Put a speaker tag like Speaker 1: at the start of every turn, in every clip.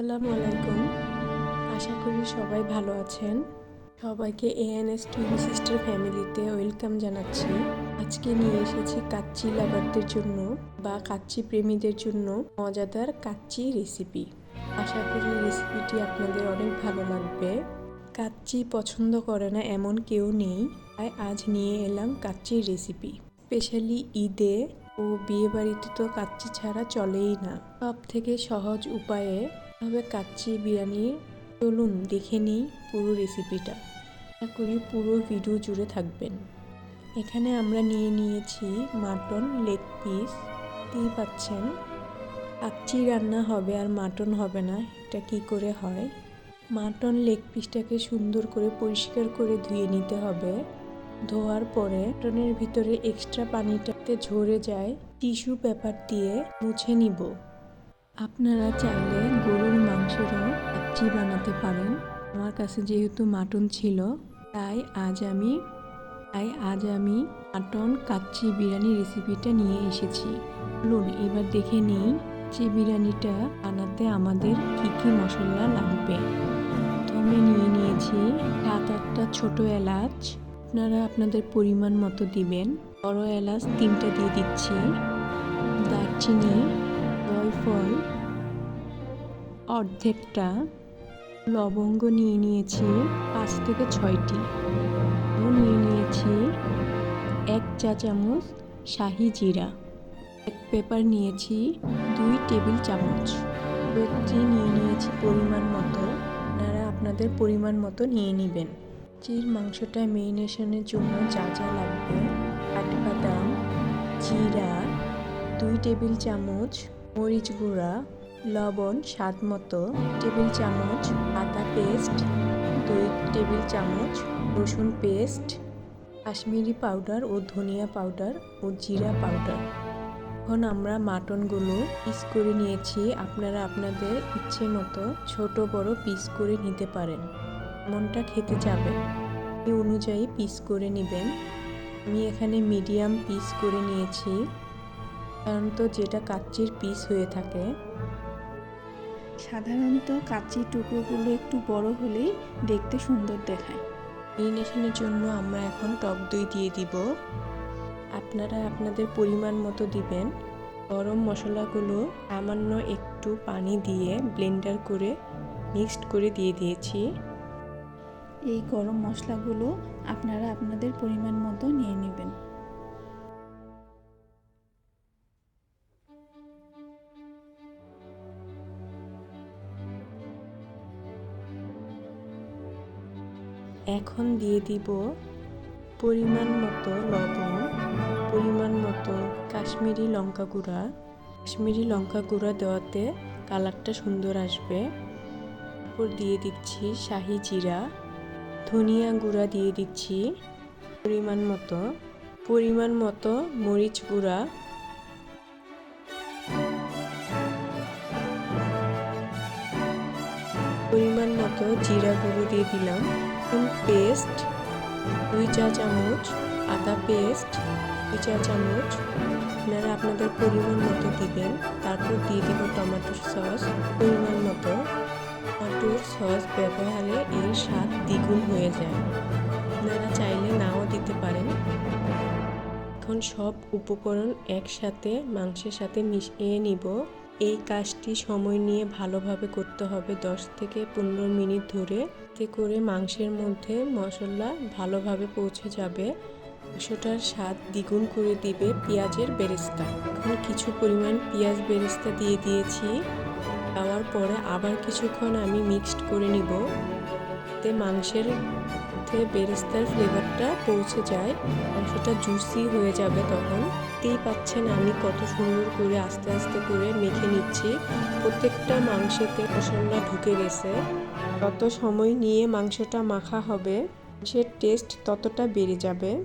Speaker 1: আসসালামু আলাইকুম। আশা করি সবাই ভালো আছেন। সবাইকে এএনএস টুইন সিস্টার ফ্যামিলিতে ওয়েলকাম জানাচ্ছি। আজকে নিয়ে এসেছি কাচ্চি লাভারদের জন্য বা কাচ্চি প্রেমীদের জন্য মজাদার কাচ্চি রেসিপি। আশা করি রেসিপিটি আপনাদের অনেক ভালো লাগবে। কাচ্চি পছন্দ করে না এমন কেউ নেই। তাই আজ নিয়ে এলাম কাচ্চির রেসিপি। স্পেশালি ঈদে ও বিয়ে বাড়িতে তো কাচ্চি ছাড়া চলেই না। সব থেকে সহজ উপায়ে তবে কাচ্চি বিরিয়ানি চলুন দেখে নিই পুরো রেসিপিটা আশা করি পুরো ভিডিও জুড়ে থাকবেন। এখানে আমরা নিয়ে নিয়েছি মাটন লেগ পিস দিয়ে পাচ্ছেন, কাচ্চি রান্না হবে আর মাটন হবে না, এটা কি করে হয়? মাটন লেগ পিসটাকে সুন্দর করে পরিষ্কার করে ধুয়ে নিতে হবে। ধোয়ার পরে মাটনের ভিতরে এক্সট্রা পানিটাতে ঝরে যায়। টিস্যু পেপার দিয়ে মুছে নিব। আপনারা চাইলে গরুর মাংসেরও কাচ্চি বানাতে পারেন। আমার কাছে যেহেতু মাটন ছিল, তাই আজ আমি, তাই আজ আমি মাটন কাচ্চি বিরিয়ানি রেসিপিটা নিয়ে এসেছি। চলুন এবার দেখে নিই যে বিরিয়ানিটা বানাতে আমাদের কি কি মশলা লাগবে। প্রথমে নিয়ে নিয়েছি সাত আটটা ছোট এলাচ। আপনারা আপনাদের পরিমাণ মতো দিবেন। বড় এলাচ তিনটা দিয়ে দিচ্ছি। দারচিনি জয়ফল অর্ধেকটা লবঙ্গ নিয়ে নিয়েছি, পাঁচ থেকে ছয়টি। নিয়ে নিয়েছি এক চা চামচ শাহি জিরা। এক পেপার নিয়েছি দুই টেবিল চামচ। ব্যক্তি নিয়ে নিয়েছি পরিমাণ মতো। আপনারা আপনাদের পরিমাণ মতো নিয়ে নেবেন। চির মাংসটা মেরিনেশনের জন্য যা যা লাগবে কাঠবাদাম জিরা, দুই টেবিল চামচ মরিচ গুঁড়া লবণ, স্বাদ মতো, টেবিল চামচ, আদা পেস্ট, দুই টেবিল চামচ রসুন পেস্ট, কাশ্মীরি পাউডার ও ধনিয়া পাউডার ও জিরা পাউডার। এখন আমরা মাটনগুলো পিস করে নিয়েছি। আপনারা আপনাদের ইচ্ছে মতো ছোট, বড় পিস করে নিতে পারেন। মনটা খেতে যাবে এই অনুযায়ী পিস করে নেবেন। আমি এখানে মিডিয়াম পিস করে নিয়েছি। সাধারণত যেটা কাচ্চির পিস হয়ে থাকে
Speaker 2: সাধারণত কাচ্চির টুকরোগুলো একটু বড় হলেই দেখতে সুন্দর দেখায়।
Speaker 1: মেরিনেশনের জন্য আমরা এখন টক দই দিয়ে দিব। আপনারা আপনাদের পরিমাণ মতো দিবেন। গরম মশলাগুলো সামান্য একটু পানি দিয়ে ব্লেন্ডার করে মিক্সড করে দিয়ে দিয়েছি।
Speaker 2: এই গরম মশলাগুলো আপনারা আপনাদের পরিমাণ মতো নিয়ে নেবেন।
Speaker 1: এখন দিয়ে দিব পরিমাণ মতো লবণ, পরিমাণ মতো কাশ্মীরি লঙ্কা গুঁড়া। কাশ্মীরি লঙ্কা গুঁড়া দেওয়াতে কালারটা সুন্দর আসবে। তারপর দিয়ে দিচ্ছি শাহি জিরা। ধনিয়া গুঁড়া দিয়ে দিচ্ছি পরিমাণ মতো। পরিমাণ মতো মরিচ গুঁড়া। পরিমাণ মতো জিরা গুঁড়ো দিয়ে দিলাম। রসুন পেস্ট, দুই চা চামচ আদা পেস্ট, দুই চা চামচ। আপনারা আপনাদের পরিমাণ মতো দিবেন। তারপর দিয়ে দিব টমেটোর সস পরিমাণ মতো। টমেটোর সস ব্যবহারে এর স্বাদ দ্বিগুণ হয়ে যায়। আপনারা চাইলে নাও দিতে পারেন। এখন সব উপকরণ একসাথে মাংসের সাথে মিশিয়ে নিব। এই কাজটি সময় নিয়ে ভালোভাবে করতে হবে। দশ থেকে পনেরো মিনিট ধরে এতে করে মাংসের মধ্যে মশলা ভালোভাবে পৌঁছে যাবে। মাংসটার স্বাদ দ্বিগুণ করে দিবে পেঁয়াজের বেরেস্তা। এখন কিছু পরিমাণ পেঁয়াজ বেরেস্তা দিয়ে দিয়েছি। দেওয়ার পরে আবার কিছুক্ষণ আমি মিক্সড করে নিব। এতে মাংসের মধ্যে বেরেস্তার ফ্লেভারটা পৌঁছে যায়, মাংসটা জুসি হয়ে যাবে তখন। দেখতেই পাচ্ছেন আমি কত সুন্দর করে আস্তে আস্তে করে মেখে নিচ্ছি। প্রত্যেকটা মাংসেতে মশলা ঢুকে গেছে। যত সময় নিয়ে মাংসটা মাখা হবে, মাংসের টেস্ট ততটা বেড়ে যাবে।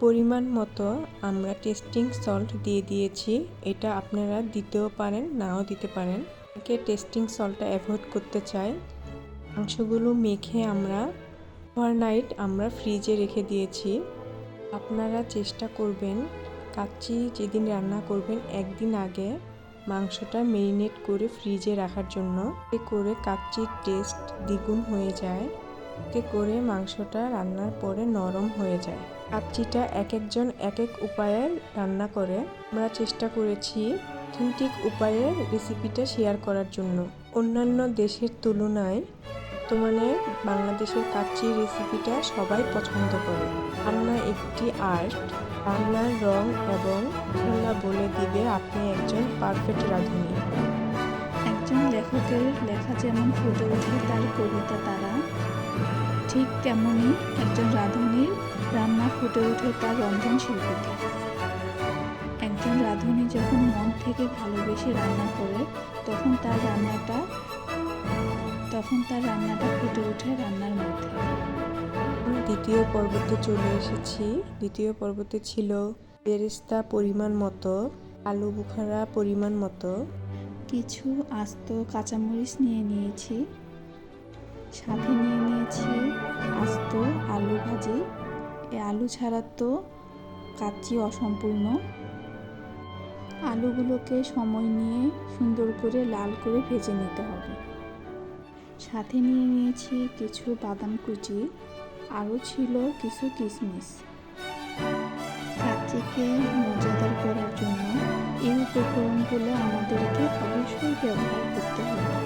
Speaker 1: পরিমাণ মতো আমরা টেস্টিং সল্ট দিয়ে দিয়েছি। এটা আপনারা দিতেও পারেন, নাও দিতে পারেন। অনেকে টেস্টিং সল্টটা অ্যাভয়েড করতে চায়। মাংসগুলো মেখে আমরা ওভারনাইট আমরা ফ্রিজে রেখে দিয়েছি। আপনারা চেষ্টা করবেন, কাচ্চি যেদিন রান্না করবেন একদিন আগে মাংসটা মেরিনেট করে ফ্রিজে রাখার জন্য। এতে করে কাচ্চির টেস্ট দ্বিগুণ হয়ে যায়। এতে করে মাংসটা রান্নার পরে নরম হয়ে যায়। কাচ্চিটা এক একজন এক এক উপায়ে রান্না করে। আমরা চেষ্টা করেছি অথেন্টিক উপায়ে রেসিপিটা শেয়ার করার জন্য। অন্যান্য দেশের তুলনায় বর্তমানে বাংলাদেশের কাচ্চি রেসিপিটা সবাই পছন্দ করে। রান্না একটি আর্ট রান্নার রং এবং মশলা বলে দিবে আপনি একজন পারফেক্ট রাঁধুনি।
Speaker 2: একজন লেখকের লেখা যেমন ফুটে ওঠে তার কবিতা তারা, ঠিক তেমনই একজন রাঁধুনির রান্না ফুটে ওঠে তার রন্ধন শিল্পীতে একজন রাঁধুনি যখন মন থেকে ভালোবেসে রান্না করে তখন তার রান্নাটা তখন তার রান্নাটা ফুটে ওঠে রান্নার মধ্যে।
Speaker 1: দ্বিতীয় পর্বতে চলে এসেছি। দ্বিতীয় পর্বতে ছিল বেরেস্তা পরিমাণ মতো আলু বুখারা পরিমাণ মতো।
Speaker 2: কিছু আস্ত কাঁচামরিচ নিয়ে নিয়েছি সাথে নিয়ে নিয়েছি আস্ত আলু ভাজি। এই আলু ছাড়া তো কাচ্চি অসম্পূর্ণ। আলুগুলোকে সময় নিয়ে সুন্দর করে লাল করে ভেজে নিতে হবে। সাথে নিয়ে নিয়েছি কিছু বাদাম কুচি, আরও ছিল কিছু কিশমিশ কাচ্চিকে মজাদার করার জন্য এই উপকরণগুলো আমাদেরকে অবশ্যই ব্যবহার করতে হবে।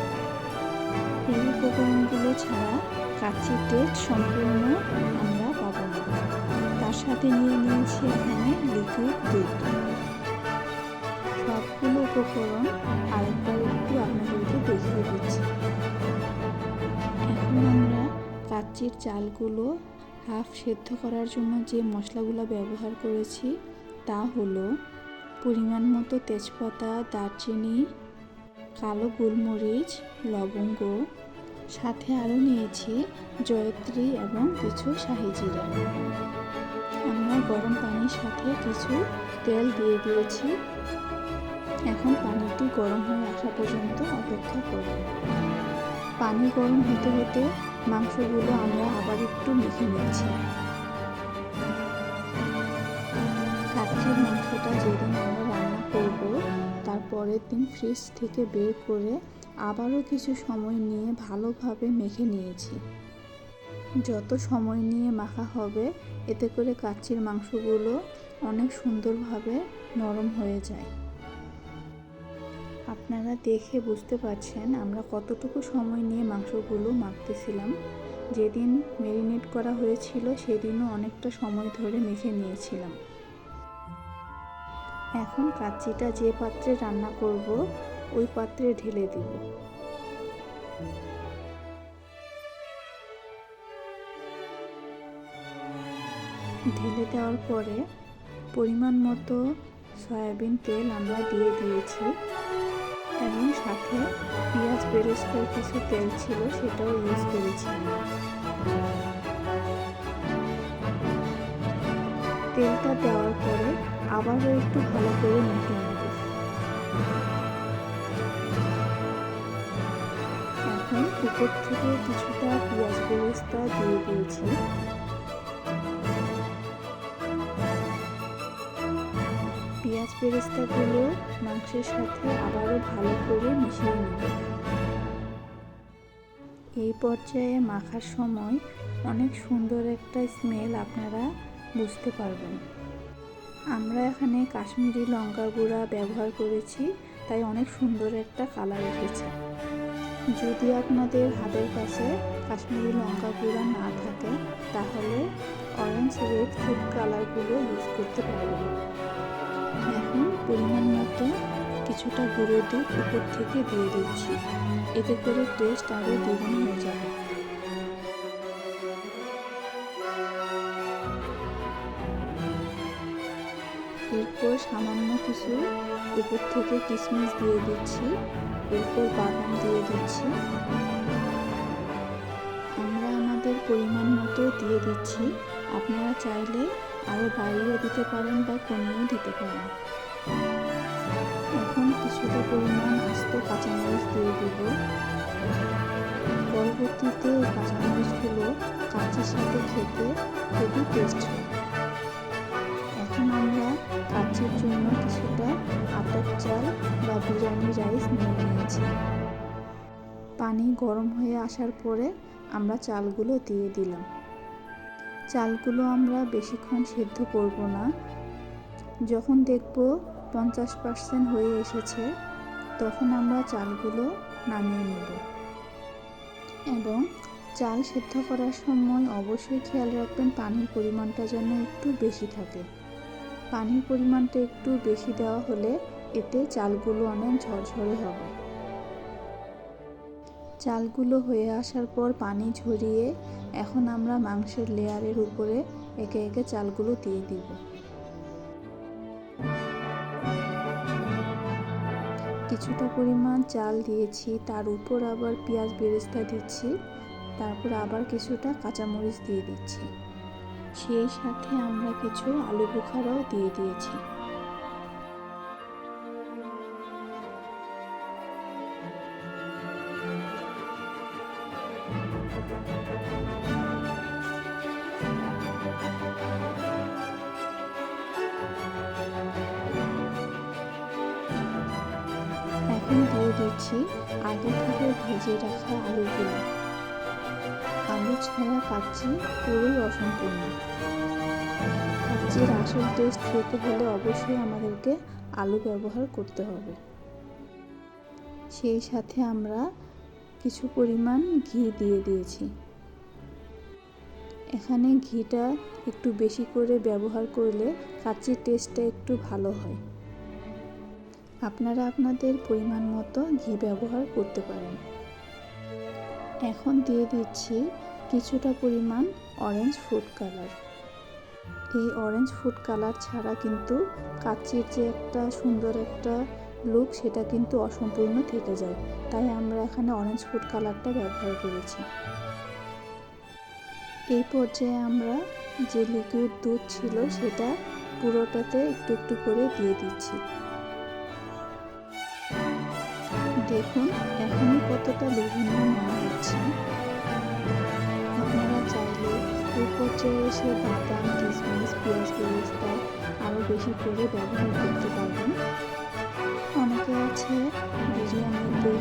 Speaker 2: এই উপকরণগুলো ছাড়া কাচ্চির টেস্ট সম্পূর্ণ আমরা পাবো না। তার সাথে নিয়ে নিয়েছি এখানে লিকুইড দুধ। কাচ্চির চালগুলো হাফ সেদ্ধ করার জন্য যে মশলাগুলো ব্যবহার করেছি তা হলো পরিমাণ মতো তেজপাতা, দারচিনি, কালো গোলমরিচ, লবঙ্গ, সাথে আরও নিয়েছি জয়ত্রী এবং কিছু শাহি জিরা। আমরা গরম পানির সাথে কিছু তেল দিয়ে দিয়েছি। এখন পানিটি গরম হয়ে আসা পর্যন্ত অপেক্ষা করব। পানি গরম হতে হতে মাংসগুলো আমরা আবার একটু মেখে নিচ্ছি। কাচ্চির মাংসটা যেদিন আমরা রান্না করব তার পরের দিন ফ্রিজ থেকে বের করে আবারও কিছু সময় নিয়ে ভালোভাবে মেখে নিয়েছি। যত সময় নিয়ে মাখা হবে, এতে করে কাচ্চির মাংসগুলো অনেক সুন্দরভাবে নরম হয়ে যায়। আপনারা দেখে বুঝতে পারছেন আমরা কতটুকু সময় নিয়ে মাংসগুলো মাখতেছিলাম। যেদিন মেরিনেট করা হয়েছিল সেদিনও অনেকটা সময় ধরে মেখে নিয়েছিলাম। এখন কাচ্চিটা যে পাত্রে রান্না করব, ওই পাত্রে ঢেলে দিব। ঢেলে দেওয়ার পরে পরিমাণ মতো সয়াবিন তেল আমরা দিয়ে দিয়েছি। এবং সাথে পেঁয়াজ বেরেস্তার কিছু তেল ছিল, সেটাও ইউজ করেছি। তেলটা দেওয়ার পরে আবারও একটু ভালো করে মেখে নেব। এখন উপর থেকে কিছুটা পেঁয়াজ বেরেস্তা বেরেস্তাগুলো মাংসের সাথে আবারও ভালো করে মিশিয়ে নেব এই পর্যায়ে মাখার সময় অনেক সুন্দর একটা স্মেল আপনারা বুঝতে পারবেন। আমরা এখানে কাশ্মীরি লঙ্কা গুঁড়া ব্যবহার করেছি, তাই অনেক সুন্দর একটা কালার এসেছে। যদি আপনাদের হাতের কাছে কাশ্মীরি লঙ্কা গুঁড়া না থাকে, তাহলে অরেঞ্জ রেড ফুড কালারগুলো ইউজ করতে পারবেন। এখন পরিমাণ মতো কিছুটা গুঁড়ো দুধ উপর থেকে দিয়ে দিচ্ছি। এতে করে টেস্ট আরও দ্বিগুণ হয়ে যাবে। এরপর সামান্য কিছু উপর থেকে কিশমিশ দিয়ে দিচ্ছি। এরপর বাদাম দিয়ে দিচ্ছি। আমরা আমাদের পরিমাণ মতো দিয়ে দিচ্ছি। আপনারা চাইলে আরও বাড়িয়ে দিতে পারেন বা কমিয়েও দিতে পারেন। এখন কিছুটা পরিমাণ আস্ত কাঁচামরিচ দিয়ে দেব। পরবর্তীতে এই কাঁচামরিচগুলো কাঁচির সাথে খেতে খুবই টেস্ট হয়। এখন আমরা কাচ্চির জন্য কিছুটা আটার চাল বা বিরিয়ানি রাইস নিয়ে নিয়েছি। পানি গরম হয়ে আসার পরে আমরা চালগুলো দিয়ে দিলাম। চালগুলো আমরা বেশিক্ষণ সেদ্ধ করব না। যখন দেখব পঞ্চাশ পার্সেন্ট হয়ে এসেছে, তখন আমরা চালগুলো নামিয়ে নেব। এবং চাল সেদ্ধ করার সময় অবশ্যই খেয়াল রাখবেন পানির পরিমাণটা যেন একটু বেশি থাকে। পানির পরিমাণটা একটু বেশি দেওয়া হলে এতে চালগুলো অনেক ঝরঝরে হবে। চালগুলো হয়ে আসার পর পানি ঝরিয়ে এখন আমরা মাংসের লেয়ারের উপরে একে একে চালগুলো দিয়ে দিব। কিছুটা পরিমাণ চাল দিয়েছি, তার উপর আবার পেঁয়াজ বেরেস্তা দিচ্ছি, তারপর আবার কিছুটা কাঁচামরিচ দিয়ে দিচ্ছি। সেই সাথে আমরা কিছু আলু বোখারাও দিয়ে দিয়েছি। দিচ্ছি আগে থেকে ভেজে রাখা আলুগুলো। আলু ছাড়া কাচ্চি পুরোই অসম্পূর্ণ। কাচ্চির আসল টেস্ট পেতে হলে অবশ্যই আমাদেরকে আলু ব্যবহার করতে হবে। সেই সাথে আমরা কিছু পরিমাণ ঘি দিয়ে দিয়েছি। এখানে ঘিটা একটু বেশি করে ব্যবহার করলে কাচ্চির টেস্টটা একটু ভালো হয়। আপনারা আপনাদের পরিমাণ মতো ঘি ব্যবহার করতে পারেন। এখন দিয়ে দিচ্ছি কিছুটা পরিমাণ অরেঞ্জ ফুড কালার এই অরেঞ্জ ফুড কালার ছাড়া কিন্তু কাচ্চির যে একটা সুন্দর একটা লুক সেটা কিন্তু অসম্পূর্ণ থেকে যায়। তাই আমরা এখানে অরেঞ্জ ফুড কালারটা ব্যবহার করেছি। এই পর্যায়ে আমরা যে লিকুইড দুধ ছিল সেটা পুরোটাতে একটু একটু করে দিয়ে দিচ্ছি। দেখুন এখনই কতটা বিভিন্ন মনে হচ্ছে। আপনারা চাইলে এই পর্যায়ে এসে বাদাম কিশমিশ পেঁয়াজ বেরেস্তা আরও বেশি করে ব্যবহার করতে পারবেন। অনেকে আছে বিরিয়ানিতে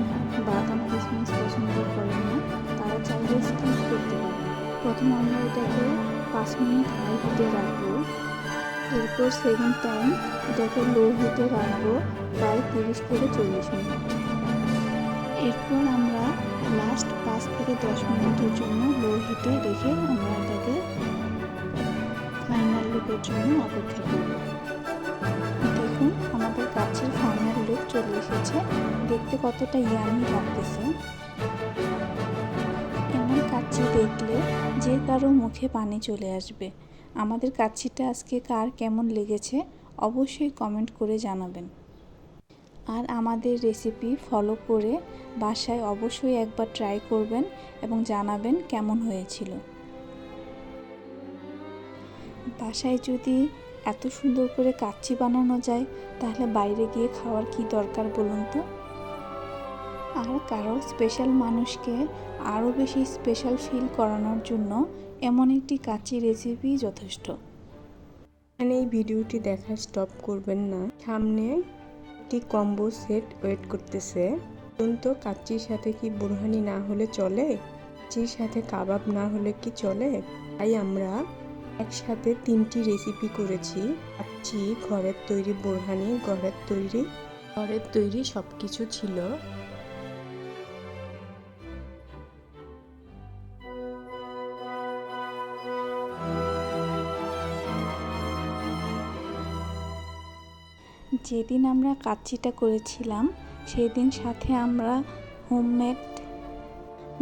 Speaker 2: বাদাম কিশমিশ পছন্দ করেন না, তারা চাইলে স্কিপ করতে পারেন। প্রথমে আমরা এটাকে পাঁচ মিনিট হাই হিটে রাখব। এরপর সেকেন্ড টাইম এটাকে লো হিটে রাখব, প্রায় তিরিশ থেকে চল্লিশ মিনিট। এরপর আমরা লাস্ট পাঁচ থেকে দশ মিনিটের জন্য লো হিটে রেখে আমরা এটাকে ফাইনাল লুকের জন্য অপেক্ষা করব। দেখুন, আমাদের কাছের ফাইনাল লুক চলে এসেছে। দেখতে কতটা ইয়ামি লাগতেছে। এমন কাচ্চি দেখলে যে কারও মুখে পানি চলে আসবে। আমাদের কাচ্চিটা আজকে কার কেমন লেগেছে অবশ্যই কমেন্ট করে জানাবেন। আর আমাদের রেসিপি ফলো করে বাসায় অবশ্যই একবার ট্রাই করবেন এবং জানাবেন কেমন হয়েছিল। বাসায় যদি এত সুন্দর করে কাচ্চি বানানো যায়, তাহলে বাইরে গিয়ে খাওয়ার কি দরকার বলুন তো? আর কারও স্পেশাল মানুষকে আরও বেশি স্পেশাল ফিল করানোর জন্য এমন একটি কাচ্চি রেসিপি যথেষ্ট।
Speaker 1: এখানে এই ভিডিওটি দেখা স্টপ করবেন না। সামনে একটি কম্বো সেট ওয়েট করতেছে। তো, কাচ্চির সাথে কি বুরহানি না হলে চলে? কাচ্চির সাথে কাবাব না হলে কি চলে? তাই আমরা একসাথে তিনটি রেসিপি করেছি। কাচ্চি, ঘরের তৈরি বুরহানি ঘরের তৈরি ঘরের তৈরি সব কিছু ছিল।
Speaker 2: যেদিন আমরা কাচ্চিটা করেছিলাম সেই দিন সাথে আমরা হোমমেড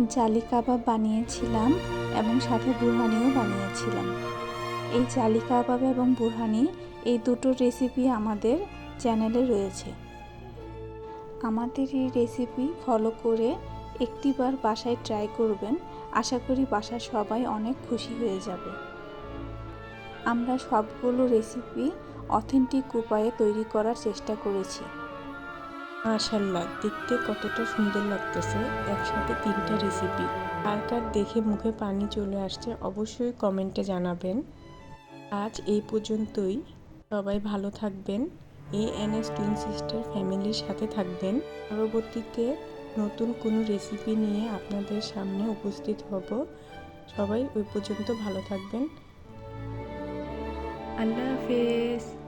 Speaker 2: জালি কাবাব বানিয়েছিলাম এবং সাথে বুরহানিও বানিয়েছিলাম। এই জালি কাবাব এবং বুরহানি এই দুটো রেসিপি আমাদের চ্যানেলে রয়েছে। আমাদের এই রেসিপি ফলো করে একটিবার বাসায় ট্রাই করবেন, আশা করি বাসার সবাই অনেক খুশি হয়ে যাবে। আমরা সবগুলো রেসিপি অথেন্টিক উপায়ে তৈরি করার চেষ্টা করেছি।
Speaker 1: মাশাল্লাহ দেখতে কতটা সুন্দর লাগতেছে। একসাথে তিনটা রেসিপি আর কার দেখে মুখে পানি চলে আসছে অবশ্যই কমেন্টে জানাবেন। আজ এই পর্যন্তই। সবাই ভালো থাকবেন। A N S twin sister ফ্যামিলির সাথে থাকবেন। পরবর্তীতে নতুন কোনো রেসিপি নিয়ে আপনাদের সামনে উপস্থিত হব। সবাই ওই পর্যন্ত ভালো থাকবেন। আল্লাহ হাফেজ।